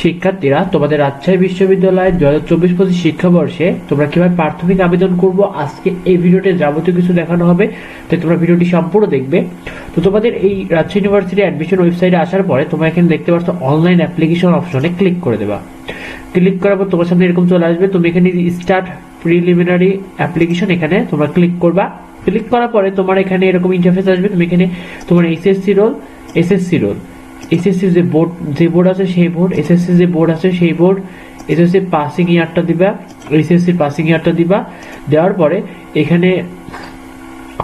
শিক্ষার্থীরা, তোমাদের রাজশাহী বিশ্ববিদ্যালয়ের দু হাজার চব্বিশ পঁচিশ শিক্ষাবর্ষে তোমরা কীভাবে প্রাথমিক আবেদন করব? আজকে এই ভিডিওতে যাবতীয় কিছু দেখানো হবে, তাই তোমরা ভিডিওটি সম্পূর্ণ দেখবে। তো তোমাদের এই রাজশাহী ইউনিভার্সিটি অ্যাডমিশন ওয়েবসাইটে আসার পরে তোমরা এখানে দেখতে পাচ্ছ অনলাইন অ্যাপ্লিকেশন অপশনে ক্লিক করে দেবা। ক্লিক করার পর তোমার সামনে এরকম চলে আসবে, তুমি এখানে স্টার্ট প্রিলিমিনারি অ্যাপ্লিকেশন এখানে তোমরা ক্লিক করবা। ক্লিক করার পরে তোমার এখানে এরকম ইন্টারফেস আসবে, তুমি এখানে তোমার SSC roll SSC roll SSC যে বোর্ড যে বোর্ড আছে সেই বোর্ড এসএসসি যে বোর্ড আছে সেই বোর্ড এসএসসি পাসিং ইয়ারটা দিবা এসএসসি পাসিং ইয়ারটা দিবা, দেওয়ার পরে এখানে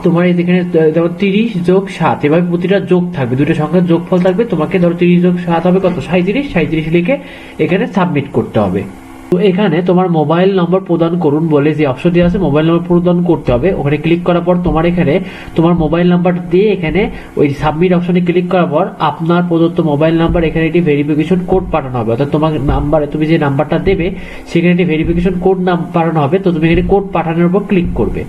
তোমার এখানে ধরো তিরিশ যোগ সাত, এভাবে প্রতিটা যোগ থাকবে দুটো সংখ্যার যোগফল থাকবে, তোমাকে ধরো তিরিশ যোগ সাত হবে কত? সাঁত্রিশ সাঁত্রিশ লিখে এখানে সাবমিট করতে হবে। তো এখানে তোমার মোবাইল নম্বর প্রদান করুন বলে যে অপশনটি আছে মোবাইল নম্বর প্রদান করতে হবে। ওখানে ক্লিক করার পর তোমার এখানে তোমার মোবাইল নাম্বার দিয়ে এখানে ওই সাবমিট অপশনে ক্লিক করার পর আপনার প্রদত্ত মোবাইল নাম্বার এখানে একটি ভেরিফিকেশন কোড পাঠানো হবে। অর্থাৎ তোমার নাম্বারে তুমি যে নাম্বারটা দেবে, সেখানে একটি ভেরিফিকেশন কোড নাম পাঠানো হবে। তো তুমি এখানে কোড পাঠানোর উপর ক্লিক করবে।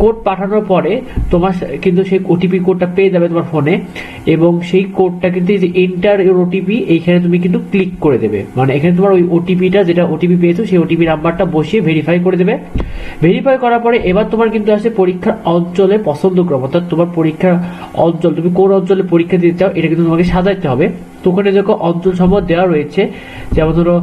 কোড পাঠানোর পরে তোমার কিন্তু সেই ওটিপি কোডটা পেয়ে যাবে তোমার ফোনে, এবং সেই কোডটা কিন্তু যে এন্টার ওটিপি এইখানে তুমি কিন্তু ক্লিক করে দেবে। মানে এখানে তোমার ওই ওটিপিটা যেটা ওটিপি পেয়েছ, সেই ওটিপি নাম্বারটা বসিয়ে ভেরিফাই করে দেবে। ভেরিফাই করার পরে এবার তোমার কিন্তু আসে পরীক্ষার অঞ্চলে পছন্দ ক্রম অর্থাৎ তোমার পরীক্ষার অঞ্চল, তুমি কোন অঞ্চলে পরীক্ষা দিতে চাও, এটা কিন্তু তোমাকে সাজাইতে হবে। তো ওখানে যখন অঞ্চল সমূহ দেওয়া রয়েছে। যেমন ধরো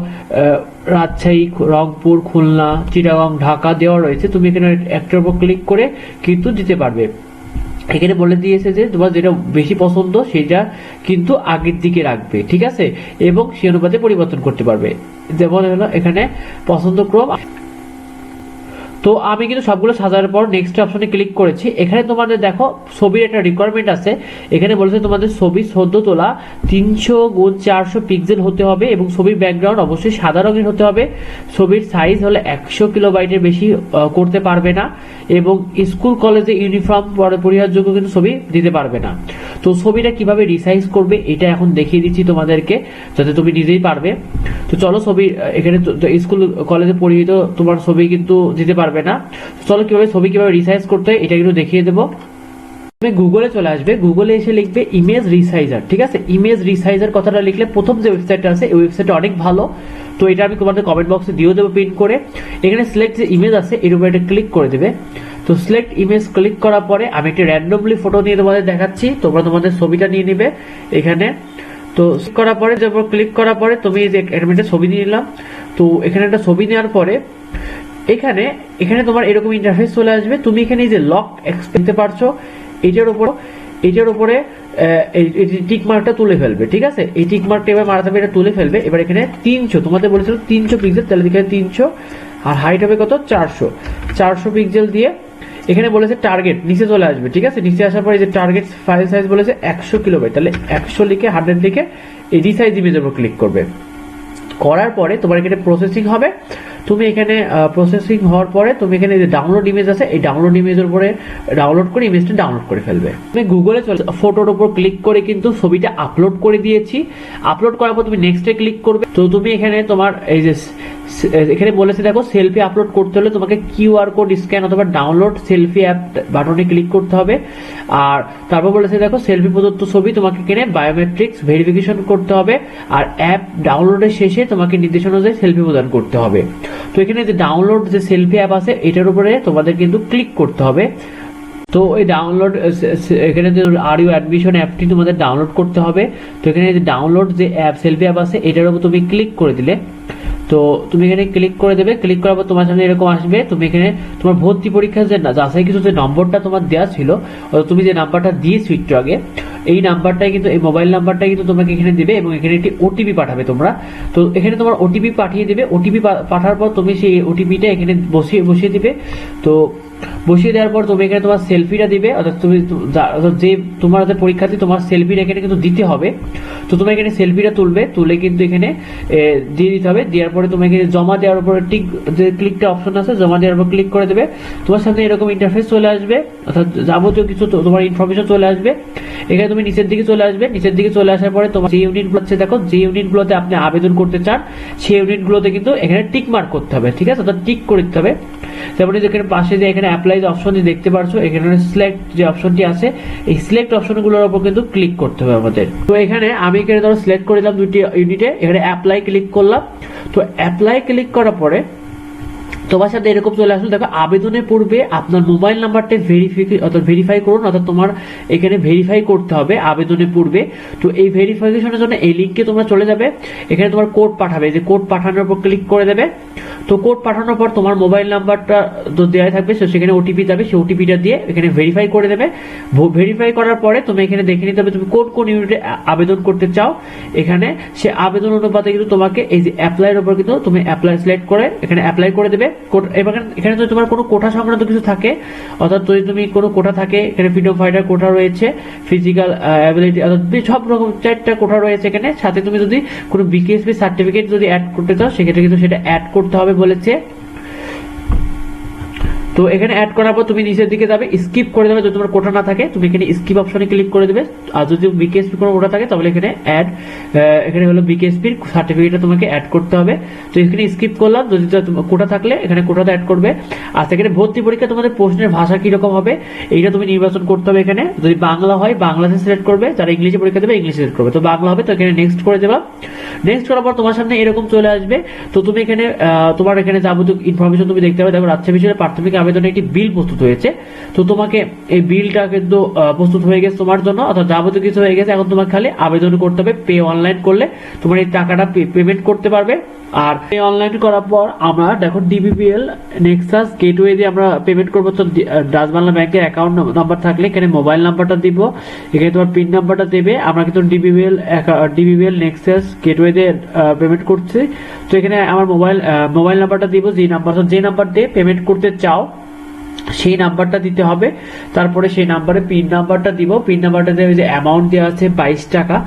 রাজশাহী, রংপুর, খুলনা, চিটাগং, ঢাকা দেওয়া রয়েছে। তুমি এখানে একটার উপর ক্লিক করে কিন্তু দিতে পারবে। এখানে বলে দিয়েছে যে, তোমার যেটা বেশি পছন্দ সেটা কিন্তু আগের দিকে রাখবে, ঠিক আছে? এবং সে অনুপাতে পরিবর্তন করতে পারবে। যেমন হলো এখানে পছন্দ ক্রম তো আমি কিন্তু সবগুলো সাজানোর পর নেক্সট অপশনে ক্লিক করেছি। এখানে তোমাদের দেখো, ছবির একটা রিকোয়ারমেন্ট আছে। এখানে বলেছে তোমাদের ছবি সদ্য তোলা, তিনশো গুণ চারশো পিক্সেল হতে হবে এবং ছবির ব্যাকগ্রাউন্ড অবশ্যই সাদা রঙের হতে হবে। ছবির সাইজ হলে একশো কিলো কিলোবাইটের বেশি করতে পারবে না এবং স্কুল কলেজে ইউনিফর্ম পরে পরিহারযোগ্য কিন্তু ছবি দিতে পারবে না। তো ছবিটা কীভাবে রিসাইজ করবে, এটা এখন দেখিয়ে দিচ্ছি তোমাদেরকে, যাতে তুমি নিজেই পারবে। তো চলো ছবি এখানে স্কুল কলেজে পরিহিত তোমার ছবি কিন্তু দিতে পারবে। না। চলো কীভাবে ছবি কীভাবে রিসাইজ করতে এটা কিন্তু দেখিয়ে দেবো। তুমি গুগলে চলে আসবে গুগলে এসে লিখবে ইমেজ রিসাইজার ঠিক আছে? ইমেজ রিসাইজার কথাটা লিখলে প্রথম যে ওয়েবসাইটটা আছে, এই ওয়েবসাইটটা অনেক ভালো। তো এটা আমি তোমাদের কমেন্ট বক্সে দিয়ে দেবো প্রিন্ট করে। এখানে সিলেক্ট যে ইমেজ আছে, এর উপরে একটা ক্লিক করে দেবে। তো সিলেক্ট ইমেজ ক্লিক করার পরে আমি একটা র্যান্ডমলি ফটো নিয়ে তোমাদের দেখাচ্ছি। তোমরা তোমাদের ছবিটা নিয়ে নিবে এখানে। তো করার পরে যখন ক্লিক করার পরে তুমি যে একটা ছবি নিয়ে নিলাম। তো এখানে একটা ছবি নেওয়ার পরে এখানে এখানে তোমার এরকম ইন্টারফেস চলে আসবে। তুমি এখানে এই যে লক দিতে পারছ, এটার উপর, এটার উপরে টিক মার্কটা তুলে ফেলবে, ঠিক আছে? এই টিক মার্কটা এবার মারাতে হবে এটা তুলে ফেলবে। এবার এখানে তিনশো, তোমাদের বলেছিল তিনশো পিক্সেল তাহলে এখানে তিনশো, আর হাইট হবে কত? চারশো। চারশো পিক্সেল দিয়ে এখানে বলেছে টার্গেট নিচে চলে আসবে, ঠিক আছে? নিচে আসার পরে যে টার্গেট ফাইল সাইজ বলেছে একশো কিলোবাইট তাহলে একশো লিখে হান্ড্রেড লিখে, এই রিসাইজ ইমেজের উপর ক্লিক করবে। করার পরে তোমার এখানে প্রসেসিং হবে। তুমি এখানে প্রসেসিং হওয়ার পরে তুমি এখানে যে ডাউনলোড ইমেজ আছে, এই ডাউনলোড ইমেজের উপরে ডাউনলোড করে ইমেজটা ডাউনলোড করে ফেলবে। তুমি গুগলে ফটোর উপর ক্লিক করে কিন্তু ছবিটা আপলোড করে দিয়েছি। আপলোড করার পর তুমি নেক্সটে ক্লিক করবে। তো তুমি এখানে তোমার এই যে এখানে বলেছে দেখো সেলফি আপলোড করতে হলে তোমাকে কিউআর কোড স্ক্যান অথবা ডাউনলোড সেলফি অ্যাপ বাটনে ক্লিক করতে হবে। আর তারপর বলেছে দেখো সেলফি প্রদত্ত ছবি তোমাকে কিনে বায়োমেট্রিক্স ভেরিফিকেশন করতে হবে। আর অ্যাপ ডাউনলোডের শেষে তোমাকে নির্দেশনা অনুযায়ী সেলফি প্রদান করতে হবে। তো এখানে যে ডাউনলোড যে সেলফি অ্যাপ আছে, এটার উপরে তোমাদের কিন্তু ক্লিক করতে হবে। তো এই ডাউনলোড এখানে যে আর ইউ অ্যাডমিশন অ্যাপটি তোমাদের ডাউনলোড করতে হবে। তো এখানে যে ডাউনলোড যে অ্যাপ সেলফি অ্যাপ আছে, এটার উপর তুমি ক্লিক করে দিলে তো তুমি এখানে ক্লিক করে দেবে ক্লিক করার পর তোমার সামনে এরকম আসবে, তুমি এখানে তোমার ভর্তি পরীক্ষার যে না- যাচাই কিছু যে নম্বরটা তোমার দেওয়া ছিল তুমি যে নাম্বারটা দিয়েছ একটু আগে, এই নাম্বারটাই কিন্তু, এই মোবাইল নাম্বারটাই কিন্তু তোমাকে এখানে দেবে এবং এখানে একটি ওটিপি পাঠাবে তোমরা। তো এখানে তোমার ওটিপি পাঠিয়ে দেবে ওটিপি পাঠার পর তুমি সেই ওটিপিটা এখানে বসিয়ে বসিয়ে দিবে। তো বসিয়ে দেওয়ার পর তুমি এখানে তোমার সেলফিটা দিবে, অর্থাৎ তুমি যে তোমার হাতে পরীক্ষার্থী, তোমার সেলফিটা এখানে কিন্তু দিতে হবে। তো তুমি এখানে সেলফিটা তুলবে, তুলে কিন্তু এখানে দিয়ে দিতে হবে। দেওয়ার পরে তুমি এখানে জমা দেওয়ার উপরে টিক যে ক্লিকটা অপশন আছে, জমা দেওয়ার উপর ক্লিক করে দেবে। তোমার সামনে এরকম ইন্টারফেস চলে আসবে, অর্থাৎ যাবতীয় কিছু তোমার ইনফরমেশন চলে আসবে। এখানে তুমি নিচের দিকে চলে আসবে, নিচের দিকে চলে আসার পরে তোমার যে ইউনিটগুলো আছে, দেখো, যে ইউনিটগুলোতে আপনি আবেদন করতে চান, সেই ইউনিটগুলোতে কিন্তু এখানে টিক মার্ক করতে হবে, ঠিক আছে? অর্থাৎ টিক করে দিতে হবে। তেমনি এখানে পাশে যে এখানে অ্যাপ্লাই যে অপশনটি দেখতে পারছ, এখানে সিলেক্ট যে অপশনটি আছে, এই সিলেক্ট অপশনগুলোর উপর কিন্তু ক্লিক করতে হবে আমাদের। তো এখানে আমি এখানে ধরো সিলেক্ট করে দিলাম দুটি ইউনিটে এখানে অ্যাপ্লাই ক্লিক করলাম। তো অ্যাপ্লাই ক্লিক করার পরে তোমার সাথে এরকম চলে আসলো, দেখো আবেদনের পূর্বে আপনার মোবাইল নাম্বারটা ভেরিফিকে অর্থাৎ ভেরিফাই করুন, অর্থাৎ তোমার এখানে ভেরিফাই করতে হবে আবেদনের পূর্বে তো এই ভেরিফিকেশনের জন্য এই লিঙ্কে তোমরা চলে যাবে। এখানে তোমার কোড পাঠাবে, যে কোড পাঠানোর উপর ক্লিক করে দেবে। তো কোড পাঠানোর পর তোমার মোবাইল নাম্বারটা তো দেওয়া থাকবে তো সেখানে ওটিপি যাবে সেই ওটিপিটা দিয়ে এখানে ভেরিফাই করে দেবে। ভেরিফাই করার পরে তুমি এখানে দেখে নিতে হবে, তুমি কোন কোন ইউনিটে আবেদন করতে চাও। এখানে সে আবেদন অনুপাতে কিন্তু তোমাকে এই যে অ্যাপ্লাইয়ের উপর কিন্তু তুমি অ্যাপ্লাই সিলেক্ট করে, এখানে অ্যাপ্লাই করে দেবে। এবার এখানে যদি তোমার কোনো কোঠা সংক্রান্ত কিছু থাকে, অর্থাৎ যদি তুমি কোনো কোঠা থাকে, এখানে ফ্রিডম ফাইটার কোঠা রয়েছে ফিজিক্যাল অ্যাবিলিটি অর্থাৎ সব রকম চারটা কোঠা রয়েছে এখানে। সাথে তুমি যদি কোনো বিকেএসপি সার্টিফিকেট যদি অ্যাড করতে চাও, সেক্ষেত্রে কিন্তু সেটা অ্যাড করতে হবে বলেছে। তো এখানে অ্যাড করার পর তুমি নিচের দিকে যাবে স্কিপ করে দেবে যদি তোমার কোটা না থাকে, তুমি এখানে স্কিপ অপশনে ক্লিক করে দেবে। আর যদি বিকেএসপি কোনো কোটা থাকে, তাহলে এখানে অ্যাড এখানে হলো বিকেএসপির সার্টিফিকেটটা তোমাকে অ্যাড করতে হবে। তো এখানে স্কিপ করলাম, যদি কোটা থাকলে এখানে কোটাতে অ্যাড করবে। আর সেখানে ভর্তি পরীক্ষা তোমাদের প্রশ্নের ভাষা কীরকম হবে, এইটা তুমি নির্বাচন করতে হবে এখানে। যদি বাংলা হয়, বাংলাতে সিলেক্ট করবে, যারা ইংলিশে পরীক্ষা দেবে, ইংলিশে সিলেক্ট করবে। তো বাংলা হবে, তো এখানে নেক্সট করে দেবা নেক্সট করার পর তোমার সামনে এরকম চলে আসবে। তো তুমি এখানে তোমার এখানে যাবতীয় ইনফরমেশন তুমি দেখতে পাবে। দেখো, রাজশাহী বিষয়ে প্রাথমিক আবেদনে একটি বিল প্রস্তুত হয়েছে। তো তোমাকে এই বিলটা কিন্তু প্রস্তুত হয়ে গেছে তোমার জন্য, অর্থাৎ যাবতীয় কিছু হয়ে গেছে, এখন তোমাকে খালি আবেদন করতে হবে পে অনলাইন করলে। তোমার এই টাকাটা পেমেন্ট করতে পারবে। আর পে অনলাইন করার পর আমরা, দেখো ডিবিপিএল নেক্সাস গেটওয়ে দিয়ে আমরা পেমেন্ট করব। তো ডাচ বাংলা ব্যাংকের অ্যাকাউন্ট নাম্বার থাকলে এখানে মোবাইল নাম্বারটা দিব। এখানে তোমার পিন নাম্বারটা দেবে। আমরা কিন্তু ডিবিপিএল ডিবিপিএল নেক্সাস গেটওয়ে দিয়ে পেমেন্ট করছি। তো এখানে আমার মোবাইল মোবাইল নাম্বারটা দিব, যে নাম্বার যে নাম্বার দিয়ে পেমেন্ট করতে চাও, সেই নাম্বারটা দিতে হবে। তারপরে সেই নাম্বারে পিন নাম্বারটা দিব। পিন নাম্বারটা ওই যে অ্যামাউন্ট দেওয়া আছে বাইশ টাকা।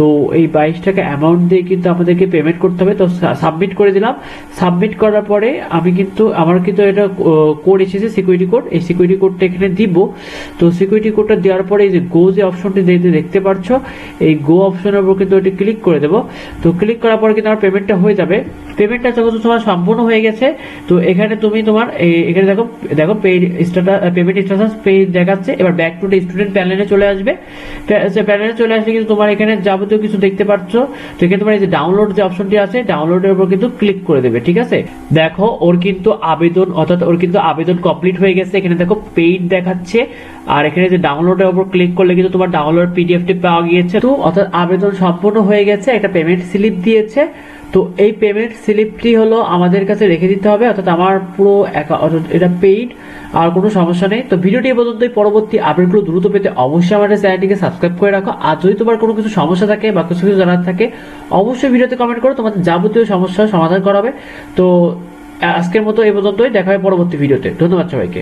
তো এই বাইশ টাকা অ্যামাউন্ট দিয়ে কিন্তু আমাদেরকে পেমেন্ট করতে হবে। তো সাবমিট করে দিলাম। সাবমিট করার পরে আমি কিন্তু, আমার কিন্তু এটা কোড এসেছে সিকিউরিটি কোড এই সিকিউরিটি কোডটা এখানে দিব। তো সিকিউরিটি কোডটা দেওয়ার পরে এই যে গো যে অপশনটি দেখতে দেখতে পাচ্ছ এই গো অপশনের উপর কিন্তু ওটি ক্লিক করে দেবো। তো ক্লিক করার পরে কিন্তু আমার পেমেন্টটা হয়ে যাবে। পেমেন্টটা যখন তোমার সম্পূর্ণ হয়ে গেছে, তো এখানে তুমি তোমার এখানে দেখো দেখো paid status payment status page দেখাচ্ছে, এবার ব্যাক টু স্টুডেন্ট প্যানেলে চলে আসবে। প্যানেলে চলে আসলে কিন্তু তোমার এখানে যাবতীয় কিছু দেখতে পাচ্ছ, তো এখানে তোমার এই যে ডাউনলোড যে অপশনটি আছে ডাউনলোডের উপর কিন্তু ক্লিক করে দেবে, ঠিক আছে? দেখো, ওর কিন্তু আবেদন, অর্থাৎ ওর কিন্তু আবেদন কমপ্লিট হয়ে গেছে, এখানে দেখো পেইড দেখাচ্ছে, আর এখানে যে ডাউনলোডের উপর ক্লিক করলে কিন্তু তোমার ডাউনলোড পিডিএফটি পাওয়া গিয়েছে। তো, অর্থাৎ আবেদন সম্পূর্ণ হয়ে গেছে, একটা পেমেন্ট স্লিপ দিয়েছে তো এই পেমেন্ট স্লিপটি হলো আমাদের কাছে রেখে দিতে হবে, অর্থাৎ আমার পুরো এটা পেইড আর কোনো সমস্যা নেই। তো ভিডিওটি এ পর্যন্তই। পরবর্তী আপডেটগুলো দ্রুত পেতে অবশ্যই আমাদের চ্যানেলটিকে সাবস্ক্রাইব করে রাখো। আর যদি তোমার কোনো কিছু সমস্যা থাকে বা কিছু কিছু জানার থাকে, অবশ্যই ভিডিওতে কমেন্ট করো, তোমাদের যাবতীয় সমস্যার সমাধান করা হবে। তো আজকের মতো এই পর্যন্তই। দেখা হবে পরবর্তী ভিডিওতে ধন্যবাদ সবাইকে।